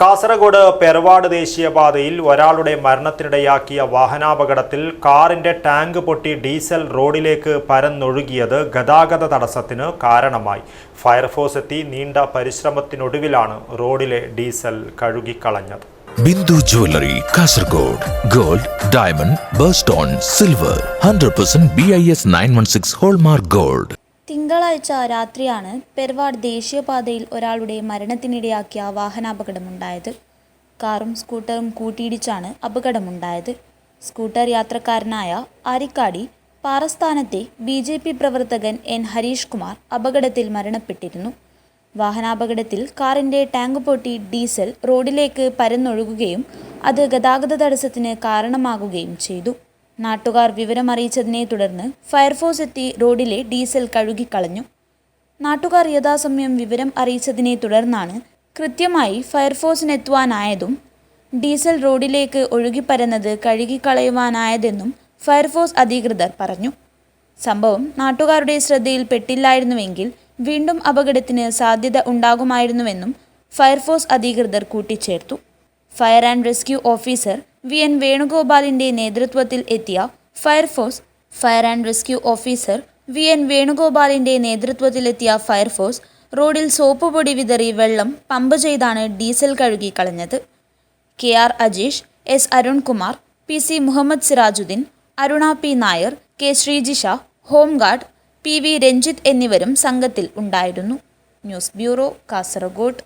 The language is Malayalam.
കാസർഗോഡ് പെർവാട് ദേശീയപാതയിൽ ഒരാളുടെ മരണത്തിനിടയാക്കിയ വാഹനാപകടത്തിൽ കാറിന്റെ ടാങ്ക് പൊട്ടി ഡീസൽ റോഡിലേക്ക് പരന്നൊഴുകിയത് ഗതാഗത തടസ്സത്തിന് കാരണമായി. ഫയർഫോഴ്സ് എത്തി നീണ്ട പരിശ്രമത്തിനൊടുവിലാണ് റോഡിലെ diesel കഴുകിക്കളഞ്ഞത്. Bindu jewellery Kasaragod gold diamond birthstone silver hundred percent B I S nine one six hallmark gold. തിങ്കളാഴ്ച രാത്രിയാണ് പെർവാഡ് ദേശീയപാതയിൽ ഒരാളുടെ മരണത്തിനിടയാക്കിയ വാഹനാപകടമുണ്ടായത്. കാറും സ്കൂട്ടറും കൂട്ടിയിടിച്ചാണ് അപകടമുണ്ടായത്. സ്കൂട്ടർ യാത്രക്കാരനായ ആരിക്കാടി പാറസ്ഥാനത്തെ ബി ജെ പി പ്രവർത്തകൻ എൻ ഹരീഷ് കുമാർ അപകടത്തിൽ മരണപ്പെട്ടിരുന്നു. വാഹനാപകടത്തിൽ കാറിന്റെ ടാങ്ക് പൊട്ടി ഡീസൽ റോഡിലേക്ക് പരന്നൊഴുകുകയും അത് ഗതാഗത തടസ്സത്തിന് കാരണമാകുകയും ചെയ്തു. നാട്ടുകാർ വിവരമറിയിച്ചതിനെ തുടർന്ന് ഫയർഫോഴ്സ് എത്തി റോഡിലെ ഡീസൽ കഴുകിക്കളഞ്ഞു. നാട്ടുകാർ യഥാസമയം വിവരം അറിയിച്ചതിനെ തുടർന്നാണ് കൃത്യമായി ഫയർഫോഴ്സിനെത്തുവാനായതും ഡീസൽ റോഡിലേക്ക് ഒഴുകിപ്പരന്നത് കഴുകിക്കളയുവാനായതെന്നും ഫയർഫോഴ്സ് അധികൃതർ പറഞ്ഞു. സംഭവം നാട്ടുകാരുടെ ശ്രദ്ധയിൽപ്പെട്ടില്ലായിരുന്നുവെങ്കിൽ വീണ്ടും അപകടത്തിന് സാധ്യത ഉണ്ടാകുമായിരുന്നുവെന്നും ഫയർഫോഴ്സ് അധികൃതർ കൂട്ടിച്ചേർത്തു. Fire and rescue officer V N വേണുഗോപാലിന്റെ നേതൃത്വത്തിൽ എത്തിയ fire force fire and rescue officer V N വേണുഗോപാലിന്റെ നേതൃത്വത്തിലെത്തിയ ഫയർഫോഴ്സ് റോഡിൽ സോപ്പ് പൊടി വിതറി വെള്ളം പമ്പ് ചെയ്താണ് ഡീസൽ കഴുകി കളഞ്ഞത്. K R Ajeesh S Arunkumar P C Muhammad Sirajuddin Aruna P Nair K Sreejisha home guard P V Ranjith എന്നിവരും സംഘത്തിൽ ഉണ്ടായിരുന്നു. News bureau Kasaragod.